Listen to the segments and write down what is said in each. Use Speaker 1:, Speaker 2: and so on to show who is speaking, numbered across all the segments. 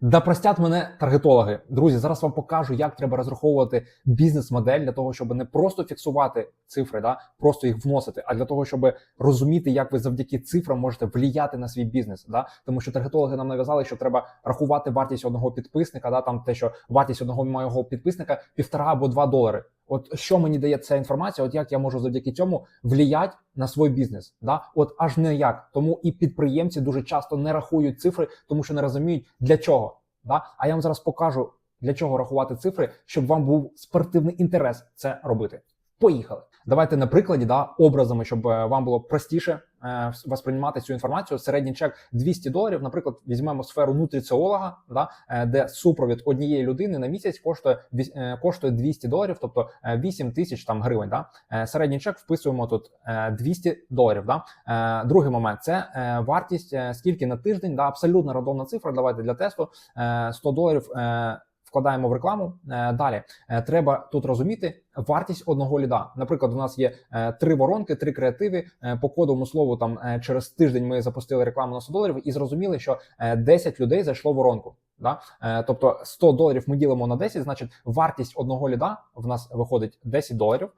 Speaker 1: Да простять мене таргетологи. Друзі, зараз вам покажу, як треба розраховувати бізнес-модель для того, щоб не просто фіксувати цифри, да, просто їх вносити, а для того, щоб розуміти, як ви завдяки цифрам можете вліяти на свій бізнес. Да? Тому що таргетологи нам нав'язали, що треба рахувати вартість одного підписника, да, там те, що вартість одного моєго підписника півтора або два долари. От що мені дає ця інформація? От як я можу завдяки цьому вліяти на свій бізнес? Да, от аж ніяк. Тому і підприємці дуже часто не рахують цифри, тому що не розуміють для чого. Да? А я вам зараз покажу для чого рахувати цифри, щоб вам був спортивний інтерес це робити. Поїхали. Давайте на прикладі, да, образами, щоб е, вам було простіше е, восприймати цю інформацію. Середній чек 200 доларів. Наприклад, візьмемо сферу нутриціолога, да, е, де супровід однієї людини на місяць коштує е, коштує 200 доларів, тобто е, 8 тисяч там гривень. Да. Е, Середній чек вписуємо тут е, 200 доларів. Да. Е, Другий момент це е, вартість е, скільки на тиждень, да, абсолютно рандомна цифра. Давайте для тесту е, 100 доларів. е, Вкладаємо в рекламу. Е, Далі Е, треба тут розуміти вартість одного ліда. Наприклад, у нас є е, три воронки, три креативи. Е, По кодовому слову, там е, через тиждень ми запустили рекламу на 100 доларів і зрозуміли, що е, 10 людей зайшло воронку. Да? Тобто 100 доларів ми ділимо на 10, значить вартість одного ліда в нас виходить 10 доларів.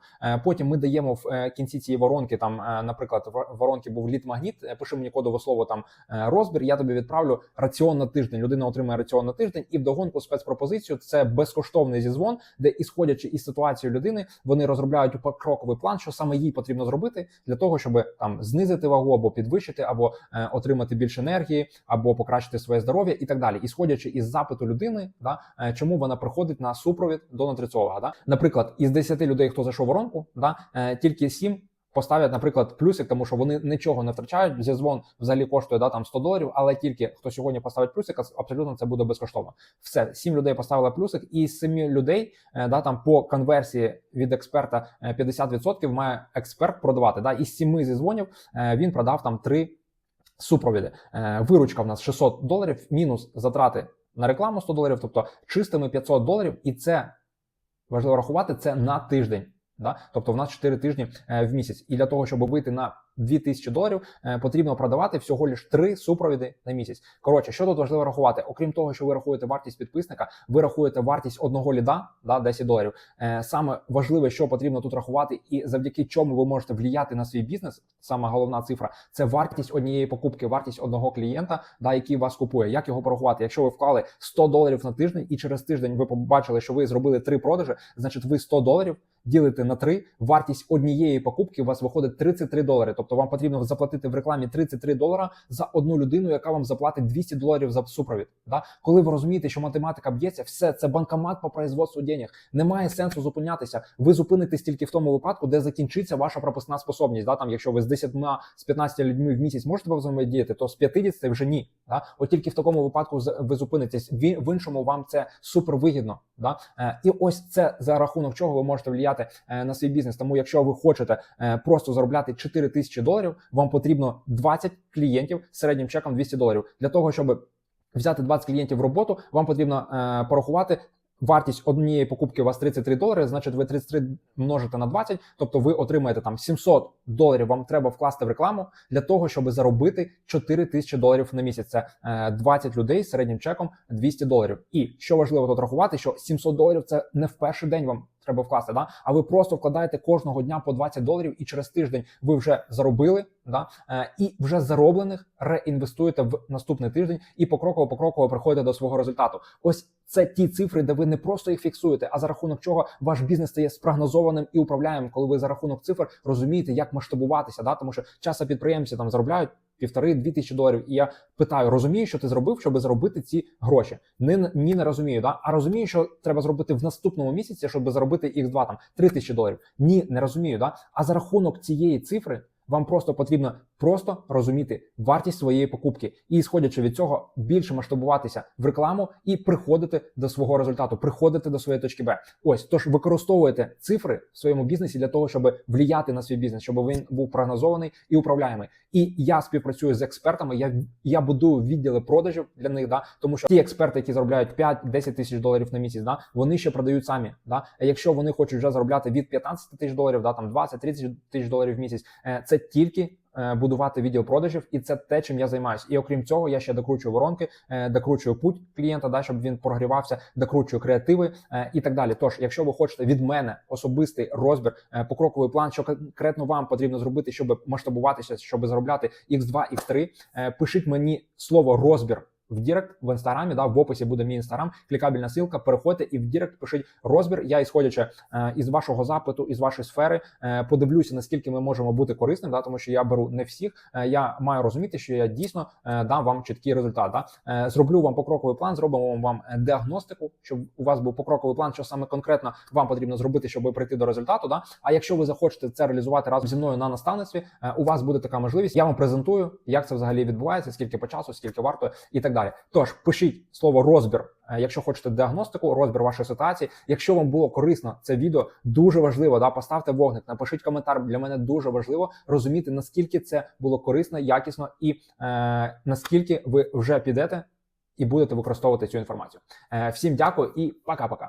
Speaker 1: Потім ми даємо в кінці цієї воронки, там, наприклад, в воронці був лід-магніт. е, Пиши мені кодове слово там розбір. Я тобі відправлю раціон на тиждень. Людина отримає раціон на тиждень і вдогонку спецпропозицію. Це безкоштовний зізвон, де ісходячи із ситуації людини, вони розробляють покроковий план, що саме їй потрібно зробити для того, щоб там знизити вагу або підвищити, або е, отримати більше енергії, або покращити своє здоров'я і так далі. Ісходячи із запиту людини, да, е, чому вона приходить на супровід до нутриціолога. Да? Наприклад, із 10 людей, хто зайшов воронку, да, е, тільки 7 Поставлять, наприклад, плюсик, тому що вони нічого не втрачають. Зізвон взагалі коштує да, там 100 доларів, але тільки хто сьогодні поставить плюсик, абсолютно це буде безкоштовно. Все, 7 людей поставили плюсик, і з 7 людей е, да, там по конверсії від експерта е, 50% має експерт продавати. Да, із 7 зізвонів е, він продав там 3 супровіди. Е, Виручка в нас 600 доларів, мінус затрати на рекламу 100 доларів, тобто чистими 500 доларів, і це важливо рахувати це на тиждень. Да? Тобто в нас 4 тижні е, в місяць. І для того, щоб вийти на 2000 доларів, е, потрібно продавати всього лиш 3 супровіди на місяць. Коротше, що тут важливо рахувати? Окрім того, що ви рахуєте вартість підписника, ви рахуєте вартість одного ліда, да, 10 доларів. Е, Саме важливе, що потрібно тут рахувати, і завдяки чому ви можете вліяти на свій бізнес. Саме головна цифра це вартість однієї покупки, вартість одного клієнта, да, який вас купує. Як його порахувати? Якщо ви вклали 100 доларів на тиждень, і через тиждень ви побачили, що ви зробили 3 продажі, значить ви 100 доларів ділите на 3, вартість однієї покупки у вас виходить 33 долари. Тобто вам потрібно заплатити в рекламі 33 долара за одну людину, яка вам заплатить 200 доларів за супровід. Да? Коли ви розумієте, що математика б'ється, все це банкомат по производству денег. Немає сенсу зупинятися. Ви зупинитесь тільки в тому випадку, де закінчиться ваша пропускна способність. Да? Там, якщо ви з 10 з 15 людьми в місяць можете взаємодіяти, то з 50 вже ні. Да? От тільки в такому випадку ви зупинитесь. В іншому вам це супер вигідно. Да? Е, І ось це за рахунок чого ви можете вліяти е, на свій бізнес. Тому, якщо ви хочете е, просто заробляти 4 тисячі доларів, вам потрібно 20 клієнтів з середнім чеком 200 доларів. Для того, щоб взяти 20 клієнтів в роботу, вам потрібно е, порахувати. Вартість однієї покупки у вас 33 долари, значить ви 33 множите на 20, тобто ви отримаєте там 700 доларів. Вам треба вкласти в рекламу для того, щоб заробити 4 тисячі доларів на місяць. Це е, 20 людей з середнім чеком 200 доларів. І що важливо тут рахувати, що 700 доларів це не в перший день вам треба вкласти, да? а ви просто вкладаєте кожного дня по 20 доларів, і через тиждень ви вже заробили, да? е, і вже зароблених реінвестуєте в наступний тиждень і покроково покроково приходите до свого результату. Ось це ті цифри, де ви не просто їх фіксуєте, а за рахунок чого ваш бізнес стає спрогнозованим і управляємим, коли ви за рахунок цифр розумієте, як масштабуватися. Да? Тому що часто підприємці там заробляють. Півтори-дві тисячі доларів, і я питаю: розумію, що ти зробив, щоб заробити ці гроші? Не, ні, не розумію. Да? А розумію, що треба зробити в наступному місяці, щоб заробити їх два там три тисячі доларів. Ні, не розумію. Да? А за рахунок цієї цифри вам просто потрібно просто розуміти вартість своєї покупки і, сходячи від цього, більше масштабуватися в рекламу і приходити до свого результату, приходити до своєї точки Б. Ось тож використовуєте цифри в своєму бізнесі для того, щоб вліяти на свій бізнес, щоб він був прогнозований і управляємий. І я співпрацюю з експертами. Я я будую відділи продажів для них, да тому що ті експерти, які заробляють 5-10 тисяч доларів на місяць, да вони ще продають самі. Да, а якщо вони хочуть вже заробляти від 15 тисяч доларів, да там 20-30 тисяч доларів в місяць, е, це тільки будувати відділ продажів, і це те, чим я займаюся. І окрім цього, я ще докручую воронки, е, докручую путь клієнта, да, щоб він прогрівався, докручую креативи е, і так далі. Тож, якщо ви хочете від мене особистий розбір, е, покроковий план, що конкретно вам потрібно зробити, щоб масштабуватися, щоб заробляти X2, X3, е, пишіть мені слово розбір. В Дірект в інстаграмі, да, в описі буде мій інстаграм, клікабельна ссылка, переходьте і в Дірект пишіть розбір. Я, ісходячи е, із вашого запиту, із вашої сфери, е, подивлюся, наскільки ми можемо бути корисним, да, тому що я беру не всіх. Е, я маю розуміти, що я дійсно е, дам вам чіткий результат. Да. Е, зроблю вам покроковий план, зробимо вам діагностику, щоб у вас був покроковий план, що саме конкретно вам потрібно зробити, щоб прийти до результату. Да. А якщо ви захочете це реалізувати разом зі мною на наставництві, е, у вас буде така можливість. Я вам презентую, як це взагалі відбувається, скільки по часу, скільки варто і так далі. Тож пишіть слово розбір, е, якщо хочете діагностику, розбір вашої ситуації. Якщо вам було корисно це відео, дуже важливо. Да, поставте вогник, напишіть коментар. Для мене дуже важливо розуміти наскільки це було корисно, якісно і е, наскільки ви вже підете і будете використовувати цю інформацію. Е, всім дякую і пока-пока.